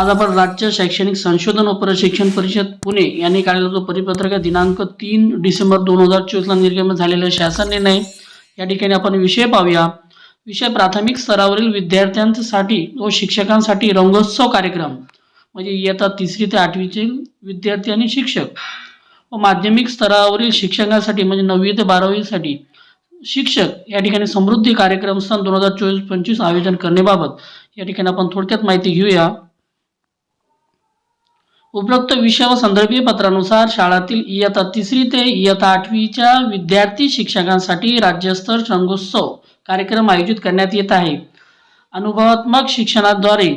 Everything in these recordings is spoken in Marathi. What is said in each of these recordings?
आज आपण राज्य शैक्षणिक संशोधन व प्रशिक्षण परिषद पुणे यांनी काढलेला जो परिपत्रक आहे दिनांक तीन डिसेंबर दोन हजार चोवीसला निर्गमित झालेला शासन निर्णय. या ठिकाणी आपण विषय पाहूया. विषय प्राथमिक स्तरावरील विद्यार्थ्यांसाठी व शिक्षकांसाठी रंगोत्सव कार्यक्रम. म्हणजे इयत्ता तिसरी ते आठवीचे विद्यार्थी आणि शिक्षक. व माध्यमिक स्तरावरील शिक्षकांसाठी म्हणजे नववी ते बारावीसाठी शिक्षक या ठिकाणी समृद्धी कार्यक्रम सन दोन हजार चोवीस पंचवीस आयोजन करण्याबाबत या ठिकाणी आपण थोडक्यात माहिती घेऊया. उपरोक्त विषय व संदर्भीय पत्रानुसार शाळातील इयत्ता तिसरी ते इयत्ता आठवीच्या विद्यार्थी शिक्षकांसाठी राज्यस्तर रंगोत्सव कार्यक्रम आयोजित करण्यात येत आहे. अनुभवात्मक शिक्षणाद्वारे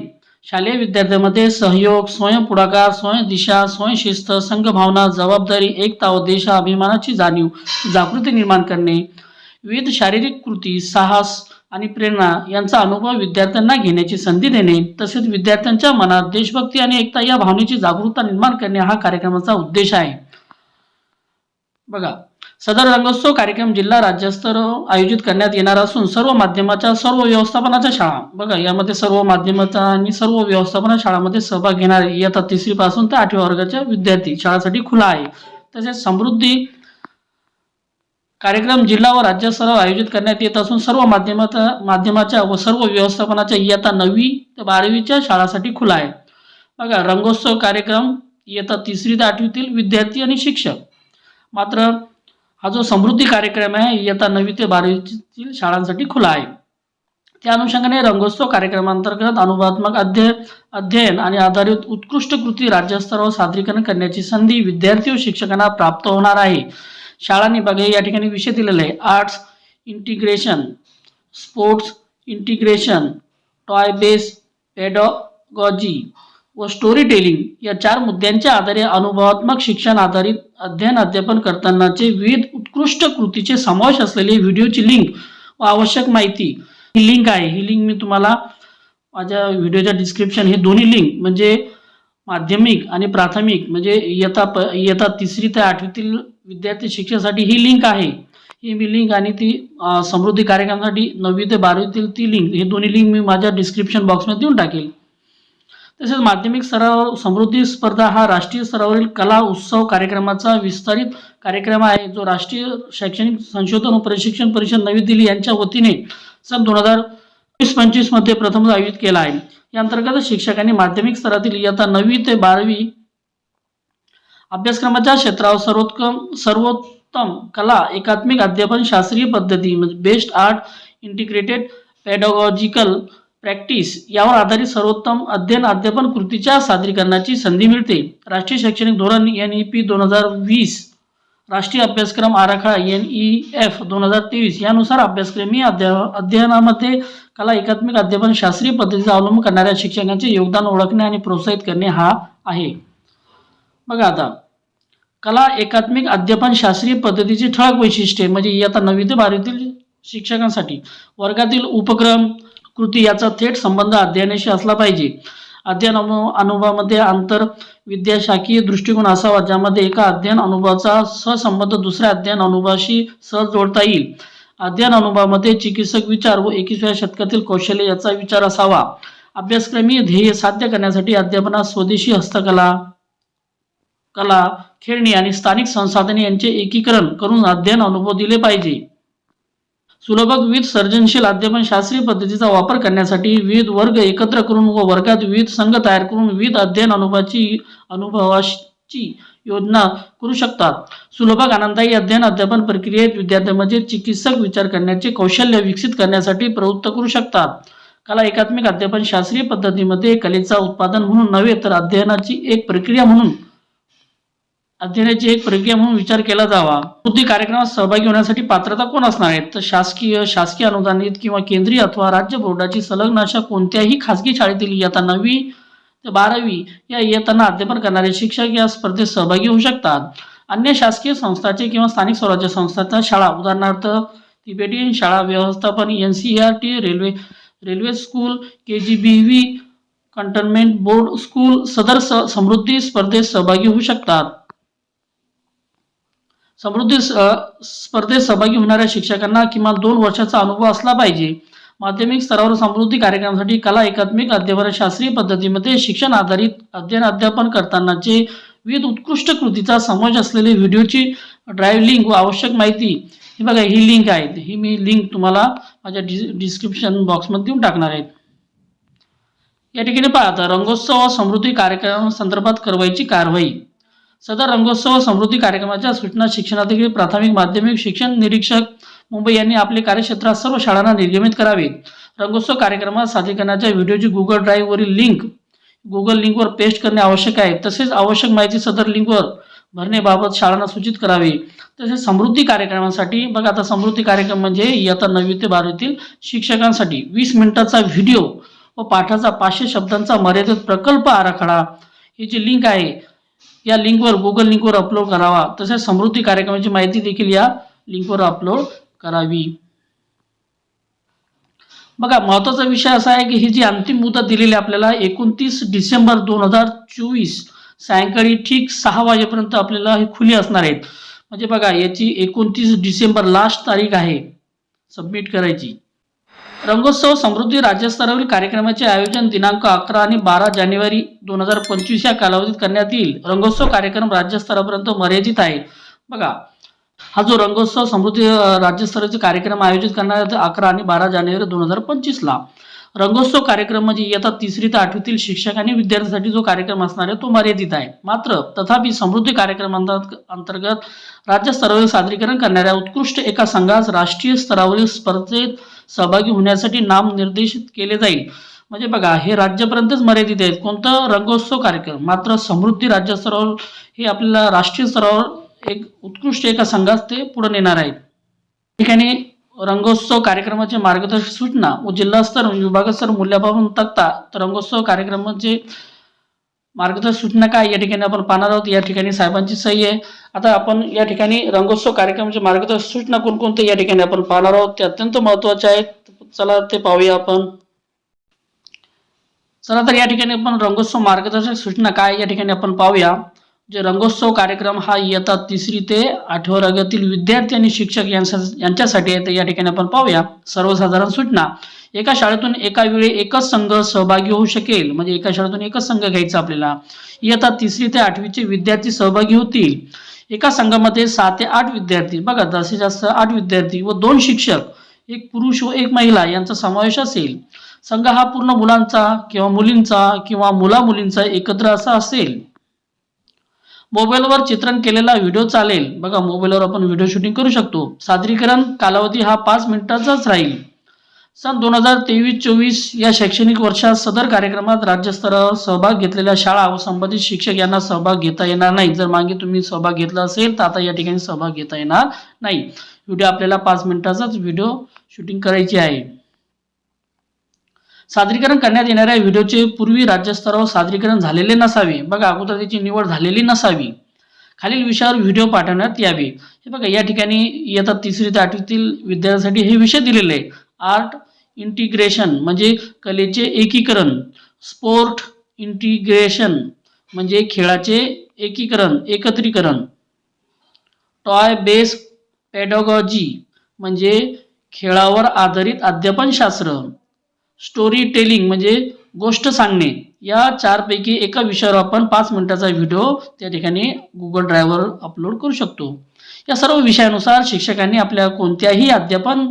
शालेय विद्यार्थ्यांमध्ये सहयोग स्वयं पुढाकार स्वयं दिशा स्वयंशिस्त संघभावना जबाबदारी एकता व देश अभिमानाची जाणीव जागृती निर्माण करणे विविध शारीरिक कृती साहस आणि प्रेरणा यांचा अनुभव विद्यार्थ्यांना घेण्याची संधी देणे तसेच विद्यार्थ्यांच्या मनात देशभक्ती आणि एकता या भावनेची जागरूकता निर्माण करणे हा कार्यक्रमाचा उद्देश आहे. बघा सदर रंगोत्सव कार्यक्रम जिल्हा राज्यस्तर आयोजित करण्यात येणार असून सर्व माध्यमाच्या सर्व व्यवस्थापनाच्या शाळा बघा यामध्ये सर्व माध्यमाच्या आणि सर्व व्यवस्थापना शाळामध्ये सहभाग घेणारे इयत्ता तिसरी पासून ते आठव्या वर्गाच्या विद्यार्थी शाळासाठी खुला आहे. तसेच समृद्धी कार्यक्रम जिल्हा व राज्यस्तरावर आयोजित करण्यात येत असून सर्व माध्यमाचा माध्यमाच्या व सर्व व्यवस्थापनाच्या इयत्ता नववी ते बारावीच्या शाळासाठी खुला आहे. बघा रंगोत्सव कार्यक्रम इयत्ता तिसरी ते आठवीतील विद्यार्थी आणि शिक्षक. मात्र हा जो समृद्धी कार्यक्रम आहे इयत्ता नववी ते बारावीतील शाळांसाठी खुला आहे. त्या अनुषंगाने रंगोत्सव कार्यक्रमांतर्गत अनुभवात्मक अध्यय अध्ययन आणि आधारित उत्कृष्ट कृती राज्यस्तरावर सादरीकरण करण्याची संधी विद्यार्थी व शिक्षकांना प्राप्त होणार आहे. शाळांनी बघा या ठिकाणी विषय दिलेला आहे. Arts integration sports integration toy base pedagogy व स्टोरी टेलिंग या चार मुद्द्यांच्या आधारे अनुभवात्मक शिक्षण आधारित अध्ययन अध्यापन करतानाचे विविध उत्कृष्ट कृतीचे समावेश असलेले व्हिडिओची लिंक व आवश्यक माहिती. ही लिंक आहे. ही लिंक मी तुम्हाला माझ्या व्हिडिओच्या डिस्क्रिप्शन हे दोन्ही लिंक म्हणजे माध्यमिक आणि प्राथमिक म्हणजे इयत्ता प इयत्ता तिसरी ते आठवीतील विद्यार्थी शिक्षणासाठी ही लिंक आहे. ही मी लिंक आणि ती समृद्धी कार्यक्रमासाठी नववी ते बारावीतील ती लिंक हे दोन्ही लिंक मी माझ्या डिस्क्रिप्शन बॉक्समध्ये देऊन टाकेल. तसेच माध्यमिक स्तरावर समृद्धी स्पर्धा हा राष्ट्रीय स्तरावरील कला उत्सव कार्यक्रमाचा विस्तारित कार्यक्रम आहे. जो राष्ट्रीय शैक्षणिक संशोधन व प्रशिक्षण परिषद नवी दिल्ली यांच्या वतीने सन दोन हजार वीस पंचवीसमध्ये प्रथमच आयोजित केला आहे. या अंतर्गत शिक्षकांनी माध्यमिक स्तरातील इयत्ता नववी ते बारावी अभ्यासक्रमाच्या क्षेत्रावर सर्वोत्तम सर्वोत्तम कला एकात्मिक अध्यापन शास्त्रीय पद्धती म्हणजे best art integrated pedagogical practice यावर आधारित सर्वोत्तम अध्ययन अध्यापन कृतीच्या सादरीकरणाची संधी मिळते. राष्ट्रीय शैक्षणिक धोरण एन ई पी दोन हजार वीस राष्ट्रीय अभ्यासक्रम आराखडा एन ई एफ दोन हजार तेवीस यानुसार अभ्यासक्रमी अध्या अध्ययनामध्ये कला एकात्मिक अध्यापन शास्त्रीय पद्धतीचा अवलंब करणाऱ्या शिक्षकांचे योगदान ओळखणे आणि प्रोत्साहित करणे हा आहे. बघा आता कला एकात्मिक अध्यापन शास्त्रीय पद्धतीची ठळक वैशिष्ट्ये म्हणजे इयत्ता नववी ते बारावीतील शिक्षकांसाठी. वर्गातील उपक्रम कृती याचा थेट संबंध अध्ययनाशी असला पाहिजे. अध्ययन अनु अनुभवामध्ये आंतर विद्याशाखीय दृष्टिकोन असावा ज्यामध्ये एका अध्ययन अनुभवाचा सहसंबंध दुसऱ्या अध्ययन अनुभवाशी सहज जोडता येईल. अध्ययन अनुभवामध्ये चिकित्सक विचार व एकविसाव्या शतकातील कौशल्य याचा विचार असावा. अभ्यासक्रमी ध्येय साध्य करण्यासाठी अध्यापनात स्वदेशी हस्तकला कला खेळणी आणि स्थानिक संसाधने यांचे एकीकरण करून अध्ययन अनुभव दिले पाहिजे. सुलभक विविध सर्जनशील अध्यापन शास्त्रीय पद्धतीचा वापर करण्यासाठी विविध वर्ग एकत्र करून व वर्गात विविध संघ तयार करून विविध अध्ययन अनुभवाची अनुभवाची योजना करू शकतात. सुलभक आनंददायी अध्ययन अध्यापन प्रक्रियेत विद्यार्थ्यांमध्ये चिकित्सक विचार करण्याचे कौशल्य विकसित करण्यासाठी प्रवृत्त करू शकतात. कला एकात्मिक अध्यापन शास्त्रीय पद्धतीमध्ये कलेचा उत्पादन म्हणून नव्हे तर अध्ययनाची एक प्रक्रिया म्हणून अध्ययनाची एक प्रक्रिया म्हणून विचार केला जावा. कृती कार्यक्रमात सहभागी होण्यासाठी पात्रता कोण असणार आहेत? तर शासकीय शासकीय अनुदानित किंवा केंद्रीय अथवा राज्य बोर्डाची संलग्न अशा कोणत्याही खासगी शाळेतील इयत्ता नववी ते बारावी या इयत्तांना अध्यापन करणारे शिक्षक या स्पर्धेत सहभागी होऊ शकतात. अन्य शासकीय संस्थाचे किंवा स्थानिक स्वराज्य संस्थांच्या शाळा उदाहरणार्थ तिबेटियन शाळा व्यवस्थापन N C R T railway railway school K G B V cantonment board school सदर स समृद्धी स्पर्धेत सहभागी होऊ शकतात. समृद्धी स- स्पर्धेत सहभागी होणाऱ्या शिक्षकांना किमान दोन वर्षाचा अनुभव असला पाहिजे. माध्यमिक स्तरावर समृद्धी कार्यक्रमासाठी कला एकात्मिक अध्यापन शास्त्रीय पद्धतीमध्ये शिक्षण आधारित अध्ययन अध्यापन करतानाचे विविध उत्कृष्ट कृतीचा समावेश असलेले व्हिडिओची ड्राईव्ह लिंक व आवश्यक माहिती. ही बघा ही लिंक आहे ही मी लिंक तुम्हाला माझ्या डि डिस्क्रिप्शन बॉक्समध्ये देऊन टाकणार आहेत. या ठिकाणी पहा आता रंगोत्सव व समृद्धी कार्यक्रम संदर्भात करवायची कारवाई. सदर रंगोत्सव व समृद्धी कार्यक्रमाच्या सूचना शिक्षणातील प्राथमिक माध्यमिक शिक्षण निरीक्षक मुंबई यांनी आपले कार्यक्षेत्रात सर्व शाळांना निर्गमित करावे रंगोत्सव कार्यक्रमात सादरीकरणाच्या व्हिडिओची गुगल ड्राईव्हवरील लिंक गुगल लिंकवर पेस्ट करणे आवश्यक आहे. तसेच आवश्यक माहिती सदर लिंकवर भरण्याबाबत शाळांना सूचित करावे. तसेच समृद्धी कार्यक्रमासाठी बघा आता समृद्धी कार्यक्रम म्हणजे इयत्ता नववी ते बारावीतील शिक्षकांसाठी वीस मिनिटाचा व्हिडिओ व पाठाचा पाचशे शब्दांचा मर्यादित प्रकल्प आराखडा. ही जी लिंक आहे या लिंकवर गुगल लिंकवर अपलोड करावा. तसेच समृद्धी कार्यक्रमाची माहिती देखील या लिंकवर अपलोड करावी. बघा महत्त्वाचा विषय असा आहे की ही जी अंतिम मुदत दिलेली आहे आपल्याला एकोणतीस डिसेंबर दोन हजार चोवीस सायंकाळी ठीक सहा वाजेपर्यंत आपल्याला ही खुली असणार आहेत. म्हणजे बघा याची एकोणतीस डिसेंबर लास्ट तारीख आहे. सबमिट करायची. रंगोत्सव समृद्धी राज्यस्तरावरील कार्यक्रमाचे आयोजन दिनांक अकरा आणि बारा जानेवारी दोन हजार पंचवीस या कालावधीत करण्यात येईल. रंगोत्सव कार्यक्रम राज्यस्तरापर्यंत मर्यादित आहे. बघा हा जो रंगोत्सव समृद्धी राज्यस्तराचे कार्यक्रम आयोजित करण्यात अकरा आणि बारा जानेवारी दोन हजार पंचवीसला. रंगोत्सव कार्यक्रम म्हणजे इयत्ता तिसरी ते आठवीतील शिक्षक आणि विद्यार्थ्यांसाठी जो कार्यक्रम असणार आहे तो मर्यादित आहे. मात्र तथापि समृद्धी कार्यक्रम अंतर्गत अंतर्गत राज्यस्तरावरील सादरीकरण करणाऱ्या उत्कृष्ट एका संघास राष्ट्रीय स्तरावरील स्पर्धेत सहभागी होण्यासाठी नाम निर्देशित केले जाईल. म्हणजे बघा हे राज्यापर्यंतच मर्यादित आहेत. कोणतं? रंगोत्सव कार्यक्रम. मात्र समृद्धी राज्यस्तरावर हे आपल्याला राष्ट्रीय स्तरावर एक उत्कृष्ट एका संघास ते पुढे नेणार आहेत. ठिकाणी रंगोत्सव कार्यक्रमाचे मार्गदर्शक सूचना व जिल्हास्तर विभागस्तर मूल्यापासून तक्ता तर रंगोत्सव कार्यक्रमाचे मार्गदर्शक सूचना काय या ठिकाणी आपण पाहणार आहोत? या ठिकाणी साहेबांची सही आहे. आता आपण या ठिकाणी रंगोत्सव कार्यक्रमाचे मार्गदर्शक सूचना कोणकोणत्या या ठिकाणी आपण पाहणार आहोत? ते अत्यंत महत्त्वाचे आहेत. चला ते पाहूया आपण. चला तर या ठिकाणी आपण रंगोत्सव मार्गदर्शक सूचना काय या ठिकाणी आपण पाहूया. जे रंगोत्सव कार्यक्रम हा इयत्ता तिसरी ते आठव्या वर्गातील विद्यार्थी आणि शिक्षक यांच्या यांच्यासाठी आहे तर या ठिकाणी आपण पाहूया. सर्वसाधारण सूचना. एका शाळेतून एका वेळी एकच संघ सहभागी होऊ शकेल. म्हणजे एका शाळेतून एकच संघ घ्यायचा आपल्याला. इयत्ता तिसरी ते आठवीचे विद्यार्थी सहभागी होतील. एका संघामध्ये सहा ते आठ विद्यार्थी. बघा जास्तीत जास्त आठ विद्यार्थी व दोन शिक्षक एक पुरुष व एक महिला यांचा समावेश असेल. संघ हा पूर्ण मुलांचा किंवा मुलींचा किंवा मुला मुलींचा एकत्र असा असेल. मोबाईलवर चित्रण केलेला व्हिडिओ चालेल. बघा मोबाईलवर आपण व्हिडिओ शूटिंग करू शकतो. सादरीकरण कालावधी हा पाच मिनिटाचाच राहील. सन दोन हजार तेवीस चोवीस या शैक्षणिक वर्षात सदर कार्यक्रमात राज्यस्तरावर सहभाग घेतलेल्या शाळा व संबंधित शिक्षक यांना सहभाग घेता येणार नाही. जर मागे तुम्ही सहभाग घेतला असेल तर आता या ठिकाणी सहभाग घेता येणार नाही. व्हिडिओ आपल्याला पाच मिनिटाचाच व्हिडिओ शूटिंग करायची आहे. सादरीकरण करण्यात येणाऱ्या व्हिडिओचे पूर्वी राज्यस्तरावर सादरीकरण झालेले नसावे. बघा अगोदर त्याची निवड झालेली नसावी. खालील विषयावर व्हिडिओ पाठवण्यात यावे. हे बघा या ठिकाणी इयत्ता तिसरी ते आठवीतील विद्यार्थ्यांसाठी हे विषय दिलेले आहे आर्ट इंटिग्रेशन म्हणजे कलेचे एकीकरण. स्पोर्ट इंटिग्रेशन म्हणजे खेळाचे एकीकरण एकत्रीकरण. टॉय बेस पॅडॉगॉजी म्हणजे खेळावर आधारित अध्यापनशास्त्र. स्टोरी टेलिंग म्हणजे गोष्ट सांगणे. या चारपैकी एका विषयावर आपण पाच मिनिटाचा व्हिडिओ त्या ठिकाणी गुगल ड्रायव्हर अपलोड करू शकतो. या सर्व विषयानुसार शिक्षकांनी आपल्या कोणत्याही अध्यापन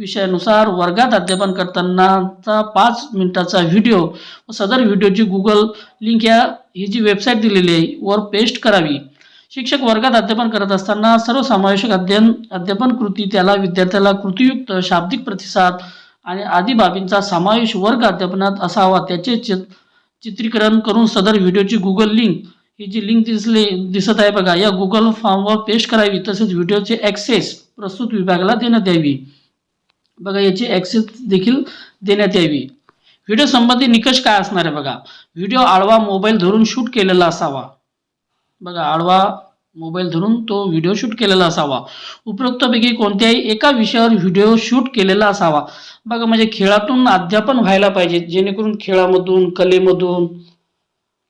विषयानुसार वर्गात अध्यापन करतानाचा पाच मिनिटाचा व्हिडिओ व सदर व्हिडिओची गुगल लिंक या ही जी वेबसाईट दिलेली आहे वर पेस्ट करावी. शिक्षक वर्गात अध्यापन करत असताना सर्वसमावेशक अध्ययन अध्यापन कृती त्याला विद्यार्थ्याला कृतीयुक्त शाब्दिक प्रतिसाद आणि आदी बाबींचा समावेश वर्ग अध्यापनात असावा त्याचे चित्रीकरण करून सदर व्हिडिओची गुगल लिंक ही जी लिंक दिसली दिसत आहे बघा या गुगल फॉर्मवर पेस्ट करावी तसेच व्हिडिओचे ॲक्सेस प्रस्तुत विभागाला देण्यात यावी. बघा याची ॲक्सेस देखील देण्यात यावी. व्हिडिओ संबंधी निकष काय असणार आहे बघा? व्हिडिओ आडवा मोबाईल धरून शूट केलेला असावा. बघा आडवा मोबाईल धरून तो व्हिडिओ शूट केलेला असावा. उपरोक्तपैकी कोणत्याही एका विषयावर व्हिडिओ शूट केलेला असावा. बघा म्हणजे खेळातून अध्यापन व्हायला पाहिजे जेणेकरून खेळामधून कलेमधून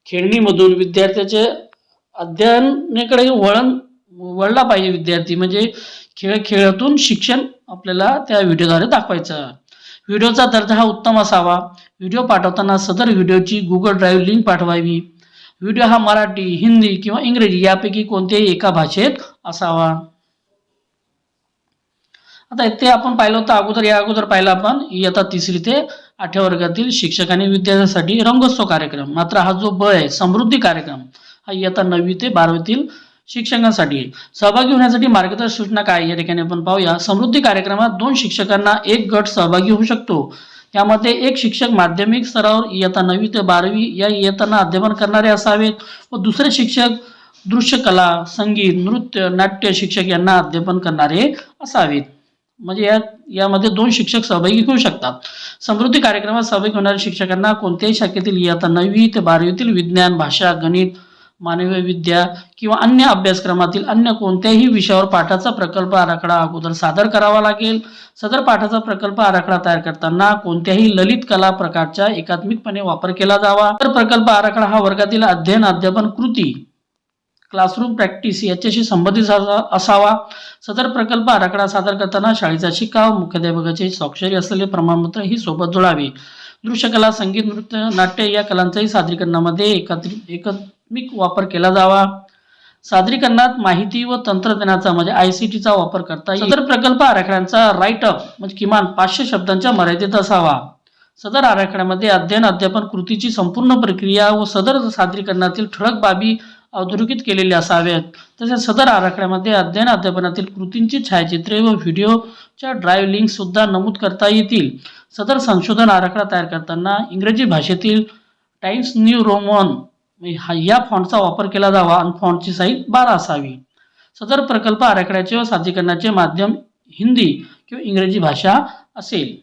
खेळणीमधून विद्यार्थ्याचे अध्ययनाकडे वळण वळला पाहिजे विद्यार्थी. म्हणजे खेळ खेळातून शिक्षण आपल्याला त्या व्हिडिओद्वारे दाखवायचं. व्हिडिओचा दर्जा हा उत्तम असावा. व्हिडिओ पाठवताना सदर व्हिडिओची गुगल ड्राईव्ह लिंक पाठवावी. व्हिडिओ हा मराठी हिंदी किंवा इंग्रजी यापैकी कोणत्याही एका भाषेत असावा. आता ते आपण पाहिलं होतं अगोदर या अगोदर पाहिलं आपण इयत्ता तिसरी ते आठव्या वर्गातील शिक्षक आणि विद्यार्थ्यांसाठी रंगोत्सव कार्यक्रम. मात्र हा जो ब आहे समृद्धी कार्यक्रम हा इयत्ता नववी ते बारावीतील शिक्षकांसाठी. सहभागी होण्यासाठी मार्गदर्शक सूचना काय या ठिकाणी आपण पाहूया. समृद्धी कार्यक्रमात दोन शिक्षकांना एक गट सहभागी होऊ शकतो. त्यामध्ये एक शिक्षक माध्यमिक स्तरावर इयत्ता नववी ते बारावी या इयत्तांना अध्यापन करणारे असावेत व दुसरे शिक्षक दृश्य कला संगीत नृत्य नाट्य शिक्षक यांना अध्यापन करणारे असावेत. म्हणजे या यामध्ये दोन शिक्षक सहभागी होऊ शकतात. समृद्धी कार्यक्रमात सहभागी होणाऱ्या शिक्षकांना कोणत्याही शाखेतील इयत्ता नववी ते बारावीतील विज्ञान भाषा गणित मानवीय विद्या किंवा अन्य अभ्यासक्रमातील अन्य कोणत्याही विषयावर पाठाचा प्रकल्प आराखडा अगोदर सादर करावा लागेल. सदर पाठाचा प्रकल्प आराखडा तयार करताना कोणत्याही ललित कला प्रकारचा एकात्मिकपणे वापर केला जावा. तर प्रकल्प आराखडा हा वर्गातील अध्ययन अध्यापन कृती क्लासरूम प्रॅक्टिस याच्याशी संबंधित असावा. सदर प्रकल्प आराखडा सादर करताना शाळेचा शिकाव मुख्याध्यापकाची स्वाक्षरी असलेले प्रमाणपत्र ही सोबत जोडावे दृश्यकला संगीत नृत्य नाट्य या कलांचाही सादरीकरणामध्ये एकत्रित एकात्मिक वापर केला जावा. सादरीकरणात माहिती व तंत्रज्ञानाचा म्हणजे आय सी टीचा वापर करता येईल. सदर प्रकल्प आराखड्यांचा राईट अप म्हणजे किमान पाचशे शब्दांच्या मर्यादेत असावा. सदर आराखड्यामध्ये अध्ययन अध्यापन कृतीची संपूर्ण प्रक्रिया व सदर सादरीकरणातील ठळक बाबी अधोरेखित केलेले असावेत. तसेच सदर आराखड्यामध्ये अध्ययन अध्यापनातील कृतींची छायाचित्रे व व्हिडिओच्या ड्राईव्ह लिंकसुद्धा नमूद करता येतील. सदर संशोधन आराखडा तयार करताना इंग्रजी भाषेतील टाइम्स न्यू रोमन हा या फॉन्टचा वापर केला जावा आणि फॉन्टची साईज बारा असावी. सदर प्रकल्प आराखड्याचे व सादरीकरणाचे माध्यम हिंदी किंवा इंग्रजी भाषा असेल.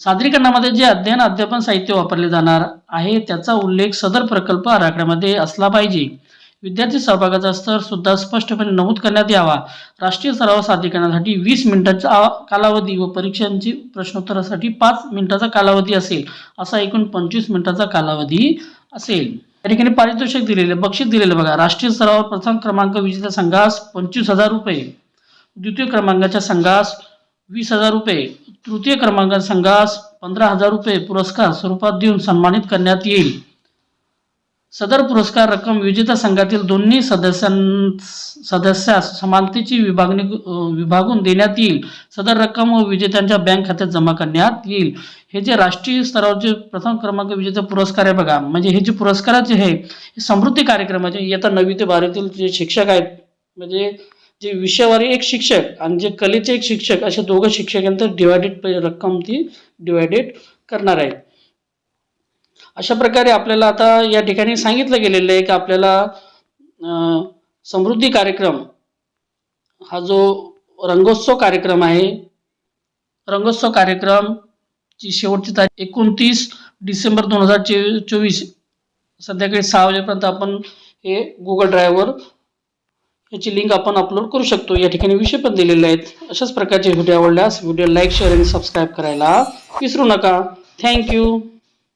सादरीकरणामध्ये जे अध्ययन अध्यापन साहित्य वापरले जाणार आहे त्याचा उल्लेख सदर प्रकल्प आराखड्यामध्ये असला पाहिजे. विद्यार्थी सहभागाचा स्तर सुद्धा स्पष्टपणे नमूद करण्यात यावा. राष्ट्रीय सराव सादरीकरणासाठी वीस मिनिटाचा कालावधी व परीक्षांची प्रश्नोत्तरासाठी पाच मिनिटाचा कालावधी असेल असा एकूण पंचवीस मिनिटाचा कालावधी असेल. या ठिकाणी पारितोषिक दिलेले बक्षीस दिलेले बघा. राष्ट्रीय स्तरावर प्रथम क्रमांक विजेत्या संघास पंचवीस हजार रुपये. द्वितीय क्रमांकाच्या संघास वीस हजार रुपये. तृतीय क्रमांक संघास पंधरा हजार रुपये पुरस्कार स्वरूपात देऊन सन्मानित करण्यात येईल. सदर पुरस्कार रक्कम विजेता संघातील दोन्ही सदस्यां सदस्यास समानतेची विभागणी विभागून देण्यात येईल. सदर रक्कम व विजेत्यांच्या बँक खात्यात जमा करण्यात येईल. हे जे राष्ट्रीय स्तरावरचे प्रथम क्रमांक विजेता पुरस्कार आहे बघा म्हणजे हे जे पुरस्काराचे आहे हे समृद्धी कार्यक्रमाचे इयत्ता नवी ते बारावीतील जे शिक्षक आहेत म्हणजे जे विषयवारी एक शिक्षक आणि जे कलेचे एक शिक्षक असे दोघं शिक्षकांचं डिवायडेड रक्कम ती डिवायडेड करणार आहेत. अशा प्रकारे आपल्याला आता या ठिकाणी सांगितलं गेलेलं आहे की आपल्याला समृद्धी कार्यक्रम हा जो रंगोत्सव कार्यक्रम आहे रंगोत्सव कार्यक्रम ची शेवटची तारीख एकोणतीस डिसेंबर दोन हजार चोवीस संध्याकाळी सहा वाजेपर्यंत आपण हे गुगल ड्रायव्हवर याची लिंक आपण अपलोड करू शकतो. या ठिकाणी विषय पण दिलेले आहेत. अशाच प्रकारचे व्हिडिओ आवडल्यास व्हिडिओ लाईक शेअर आणि सबस्क्राईब करायला विसरू नका. थँक्यू